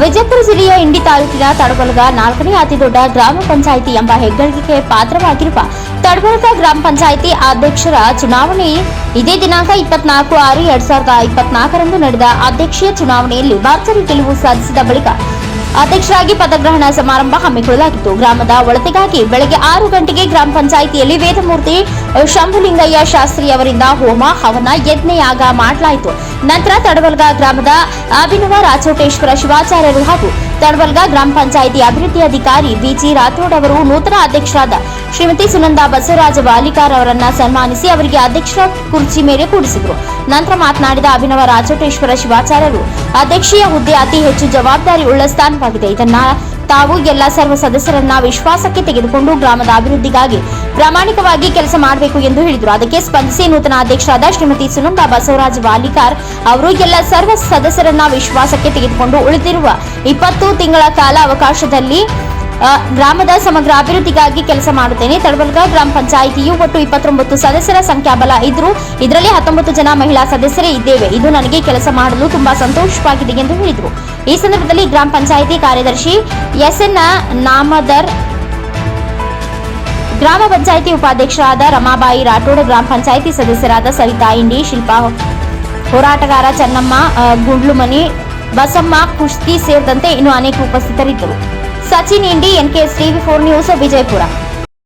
ವಿಜಯಪುರ ಜಿಲ್ಲೆಯ ಇಂಡಿ ತಾಲೂಕಿನ ತಡಬಲಗ ನಾಲ್ಕನೇ ಅತಿದೊಡ್ಡ ಗ್ರಾಮ ಪಂಚಾಯಿತಿ ಎಂಬ ಹೆಗ್ಗಳಿಕೆಗೆ ಪಾತ್ರವಾಗಿರುವ ತಡಬಲಗ ಗ್ರಾಮ ಪಂಚಾಯಿತಿ ಅಧ್ಯಕ್ಷರ ಚುನಾವಣೆ ಇದೇ ದಿನಾಂಕ ಇಪ್ಪತ್ನಾಲ್ಕು ಆರು ಎರಡ್ ಸಾವಿರದ ಇಪ್ಪತ್ನಾಲ್ಕರಂದು ನಡೆದ ಅಧ್ಯಕ್ಷೀಯ ಚುನಾವಣೆಯಲ್ಲಿ ಭರ್ಜರಿ ಗೆಲುವು ಸಾಧಿಸಿದ ಬಳಿಕ ಅಧ್ಯಕ್ಷರಾಗಿ ಪದಗ್ರಹಣ ಸಮಾರಂಭ ಹಮ್ಮಿಕೊಳ್ಳಲಾಗಿತ್ತು. ಗ್ರಾಮದ ಒಳತೆಗಾಗಿ ಬೆಳಗ್ಗೆ ಆರು ಗಂಟೆಗೆ ಗ್ರಾಮ ಪಂಚಾಯಿತಿಯಲ್ಲಿ ವೇದಮೂರ್ತಿ ಶಂಭುಲಿಂಗಯ್ಯ ಶಾಸ್ತ್ರಿ ಅವರಿಂದ ಹೋಮ, ಹವನ ಯಜ್ಞಯಾಗ ಮಾಡಲಾಯಿತು. ನಂತರ ತಡವಲ್ಗ ಗ್ರಾಮದ ಅಭಿನವ ರಾಚೋಟೇಶ್ವರ ಶಿವಾಚಾರ್ಯರು ಹಾಗೂ ತಡವಲ್ಗ ಗ್ರಾಮ ಪಂಚಾಯಿತಿ ಅಭಿವೃದ್ಧಿ ಅಧಿಕಾರಿ ಬಿಜಿ ರಾಥೋಡ್ ಅವರು ನೂತನ ಅಧ್ಯಕ್ಷರಾದ ಶ್ರೀಮತಿ ಸುನಂದಾ ಬಸವರಾಜ ವಾಲಿಕಾರ್ ಅವರನ್ನ ಸನ್ಮಾನಿಸಿ ಅವರಿಗೆ ಅಧ್ಯಕ್ಷರ ಕುರ್ಚಿ ಮೇಲೆ ಕೂಡಿಸಿದರು. ನಂತರ ಮಾತನಾಡಿದ ಅಭಿನವ ರಾಚೋಟೇಶ್ವರ ಶಿವಾಚಾರ್ಯರು, ಅಧ್ಯಕ್ಷೀಯ ಹುದ್ದೆ ಅತಿ ಹೆಚ್ಚು ಜವಾಬ್ದಾರಿ ಉಳ್ಳ ಸ್ಥಾನವಾಗಿದೆ. ಇದನ್ನ ತಾವು ಎಲ್ಲ ಸರ್ವ ಸದಸ್ಯರನ್ನ ವಿಶ್ವಾಸಕ್ಕೆ ತೆಗೆದುಕೊಂಡು ಗ್ರಾಮದ ಅಭಿವೃದ್ಧಿಗಾಗಿ ಪ್ರಾಮಾಣಿಕವಾಗಿ ಕೆಲಸ ಮಾಡಬೇಕು ಎಂದು ಹೇಳಿದರು. ಅದಕ್ಕೆ ಸ್ಪಂದಿಸಿ ನೂತನ ಅಧ್ಯಕ್ಷರಾದ ಶ್ರೀಮತಿ ಸುನಂದಾ ಬಸವರಾಜ್ ವಾಲಿಕಾರ್ ಅವರು ಎಲ್ಲ ಸರ್ವ ಸದಸ್ಯರನ್ನ ವಿಶ್ವಾಸಕ್ಕೆ ತೆಗೆದುಕೊಂಡು ಉಳಿದಿರುವ ಇಪ್ಪತ್ತು ತಿಂಗಳ ಕಾಲ ಅವಕಾಶದಲ್ಲಿ ಗ್ರಾಮದ ಸಮಗ್ರ ಅಭಿವೃದ್ಧಿಗಾಗಿ ಕೆಲಸ ಮಾಡುತ್ತೇನೆ. ತಡಬಲ್ಗ ಗ್ರಾಮ ಪಂಚಾಯಿತಿಯು ಒಟ್ಟು ಇಪ್ಪತ್ತೊಂಬತ್ತು ಸದಸ್ಯರ ಸಂಖ್ಯಾಬಲ ಇದ್ರು ಇದರಲ್ಲಿ ಹತ್ತೊಂಬತ್ತು ಜನ ಮಹಿಳಾ ಸದಸ್ಯರೇ ಇದ್ದೇವೆ. ಇದು ನನಗೆ ಕೆಲಸ ಮಾಡಲು ತುಂಬಾ ಸಂತೋಷವಾಗಿದೆ ಎಂದು ಹೇಳಿದರು. ಈ ಸಂದರ್ಭದಲ್ಲಿ ಗ್ರಾಮ ಪಂಚಾಯಿತಿ ಕಾರ್ಯದರ್ಶಿ ಎಸ್ಎನ್ ನಾಮದರ್, ಗ್ರಾಮ ಪಂಚಾಯಿತಿ ಉಪಾಧ್ಯಕ್ಷರಾದ ರಮಾಬಾಯಿ ರಾಠೋಡ್, ಗ್ರಾಮ ಪಂಚಾಯಿತಿ ಸದಸ್ಯರಾದ ಸವಿತಾ ಇಂಡಿ, ಶಿಲ್ಪಾ ಹೋರಾಟಗಾರ ಚೆನ್ನಮ್ಮ ಗುಂಡ್ಲುಮನಿ, ಬಸಮ್ಮ ಕುಸ್ತಿ ಸೇರಿದಂತೆ ಇನ್ನು ಅನೇಕ ಉಪಸ್ಥಿತರಿದ್ದರು. Sachin Indi N K S TV four news Vijayapura